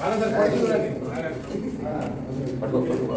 ಬಳಸಕ ಕೊಡ್ತೀನಿ ಬಡಕೊಡ್ಕೊ ಬಾ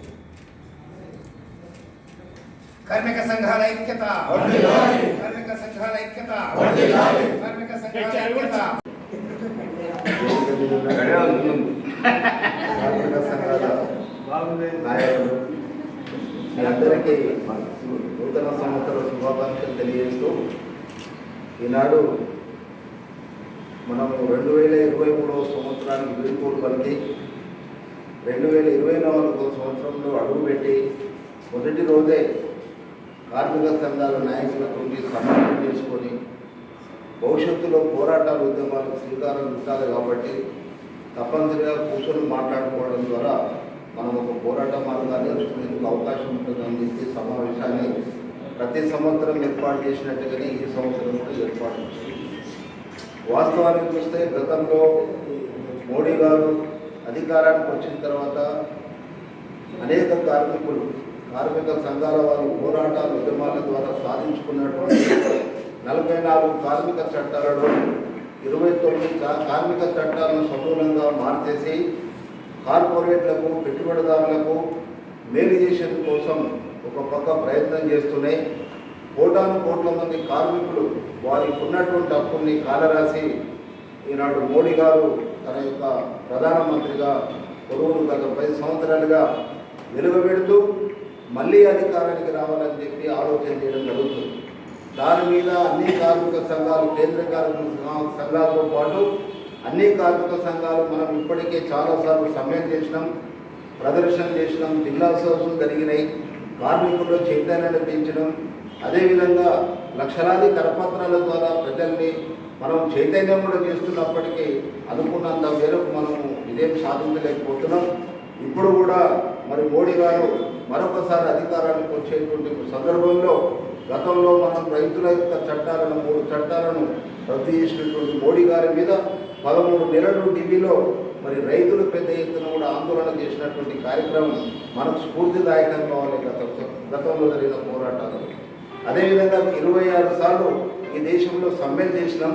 కార్మిక సంఘాల ఐక్యత. కార్మిక సంఘాల ఐక్యత. కార్మిక సంఘాల ఐక్యత. కార్మిక సంఘాల నాయకులు మీ అందరికీ నూతన సంవత్సర శుభాకాంక్షలు తెలియజేస్తూ ఈనాడు మనము రెండు వేల ఇరవై మూడవ సంవత్సరానికి వీడుకోలు పలికి రెండు వేల ఇరవై నాలుగో సంవత్సరంలో అడుగుపెట్టి మొదటి రోజే కార్మిక సంఘాల నాయకులతో సమన్వయం చేసుకొని భవిష్యత్తులో పోరాటాలు ఉద్యమాలకు శ్రీకారం చుట్టాలి కాబట్టి తప్పనిసరిగా కూర్చొని మాట్లాడుకోవడం ద్వారా మనం ఒక పోరాట మార్గాన్ని ఎంచుకునేందుకు అవకాశం ఉంటుందని చెప్పి సమావేశాన్ని ప్రతి సంవత్సరం ఏర్పాటు చేసినట్టుగానే ఈ సంవత్సరం కూడా ఏర్పాటు చేసింది వాస్తవానికి చూస్తే గతంలో మోడీ గారు అధికారానికి వచ్చిన తర్వాత అనేక కార్మికులు కార్మిక సంఘాల వారు పోరాటాలు ఉద్యమాల ద్వారా సాధించుకున్నటువంటి నలభై నాలుగు కార్మిక చట్టాలలో ఇరవై తొమ్మిది కార్మిక చట్టాలను సమూలంగా మార్చేసి కార్పొరేట్లకు పెట్టుబడిదారులకు మేలు కోసం ఒక పక్క ప్రయత్నం చేస్తున్నాయి కోటాను కోట్ల మంది కార్మికులు వారికి ఉన్నటువంటి హక్కుల్ని కాలరాసి ఈనాడు మోడీ గారు తన యొక్క ప్రధానమంత్రిగా పొరుగును గత పది సంవత్సరాలుగా వెలువబెడుతూ మళ్ళీ అధికారానికి రావాలని చెప్పి ఆలోచన చేయడం జరుగుతుంది. దాని మీద అన్ని కార్మిక సంఘాలు కేంద్ర కార్మిక సంఘాలతో పాటు అన్ని కార్మిక సంఘాలు మనం ఇప్పటికే చాలాసార్లు సమ్మె చేసినాం ప్రదర్శన చేసినాం జిల్లా సదస్సులు జరిగినాయి కార్మికుల్లో చైతన్యాన్ని పెంచడం అదేవిధంగా లక్షలాది కరపత్రాల ద్వారా ప్రజల్ని మనం చైతన్యం కూడా చేస్తున్నప్పటికీ అనుకున్నంత మేరకు మనం ఇదేం సాధించలేకపోతున్నాం. ఇప్పుడు కూడా మరి మోడీ గారు మరొకసారి అధికారానికి వచ్చేటువంటి సందర్భంలో గతంలో మనం రైతుల యొక్క చట్టాలను మూడు చట్టాలను రద్దు చేసినటువంటి మోడీ గారి మీద పదమూడు నెలలు ఢిల్లీలో మరి రైతులు పెద్ద ఎత్తున కూడా ఆందోళన చేసినటువంటి కార్యక్రమం మనకు స్ఫూర్తిదాయకంగా కావాలి గత గతంలో జరిగిన పోరాటాలు అదేవిధంగా ఇరవై ఆరు సార్లు ఈ దేశంలో సమ్మె చేసినాం.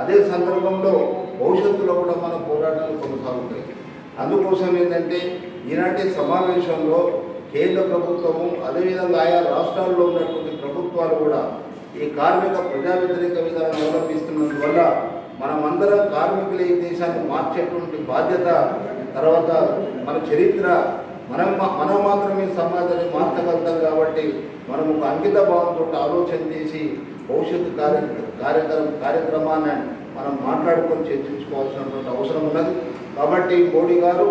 అదే సందర్భంలో భవిష్యత్తులో కూడా మన పోరాటాలు కొనసాగుతాయి. అందుకోసం ఏంటంటే ఈనాటి సమావేశంలో కేంద్ర ప్రభుత్వము అదేవిధంగా ఆయా రాష్ట్రాల్లో ఉన్నటువంటి ప్రభుత్వాలు కూడా ఈ కార్మిక ప్రజా వ్యతిరేక విధానం అవలంబిస్తున్నందువల్ల మనమందరం కార్మికులు ఈ దేశాన్ని మార్చేటువంటి బాధ్యత తర్వాత మన చరిత్ర మనం మనం మాత్రమే సమాజాన్ని మార్చగలుగుతాం కాబట్టి మనం ఒక అంకిత భావంతో ఆలోచన చేసి భవిష్యత్తు కార్య కార్యక్రమ కార్యక్రమాన్ని మనం మాట్లాడుకొని చర్చించుకోవాల్సినటువంటి అవసరం ఉన్నది. కాబట్టి మోడీ గారు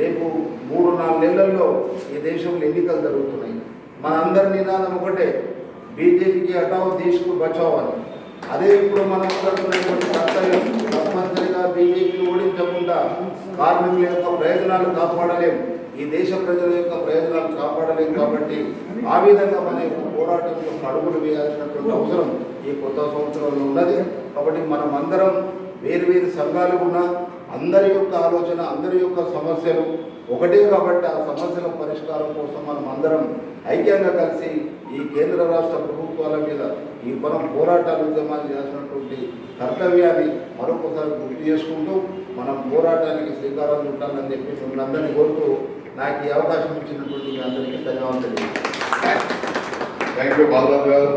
రేపు మూడు నాలుగు నెలల్లో ఈ దేశంలో ఎన్నికలు జరుగుతున్నాయి. మనందరి నినాదం ఒకటే బీజేపీకి హటావు దేశకు బచావ్ అని అదే ఇప్పుడు మనం ఉన్నటువంటి కర్తవ్యం తప్పనిసరిగా బీజేపీని ఓడించకుండా కార్మికుల యొక్క ప్రయోజనాలు కాపాడలేము ఈ దేశ ప్రజల యొక్క ప్రయోజనాలు కాపాడలేము కాబట్టి ఆ విధంగా మన యొక్క పోరాటంలో అడుగులు వేయాల్సినటువంటి అవసరం ఈ కొత్త సంవత్సరంలో ఉన్నది. కాబట్టి మనం అందరం వేరు వేరు సంఘాలు ఉన్న అందరి యొక్క ఆలోచన అందరి యొక్క సమస్యలు ఒకటే కాబట్టి ఆ సమస్యల పరిష్కారం కోసం మనం అందరం ఐక్యంగా కలిసి ఈ కేంద్ర రాష్ట్ర ప్రభుత్వాల మీద ఈ మనం పోరాటాలు ఉద్యమాలు చేసినటువంటి కర్తవ్యాన్ని మరొకసారి గుర్తు చేసుకుంటూ మనం పోరాటానికి శ్రీకారం చుట్టాలని చెప్పి మిమ్మల్ని అందరినీ కోరుతూ నాకు ఈ అవకాశం ఇచ్చినటువంటి మీ అందరికీ ధన్యవాదాలు థ్యాంక్ యూ బాలరాజు గారు.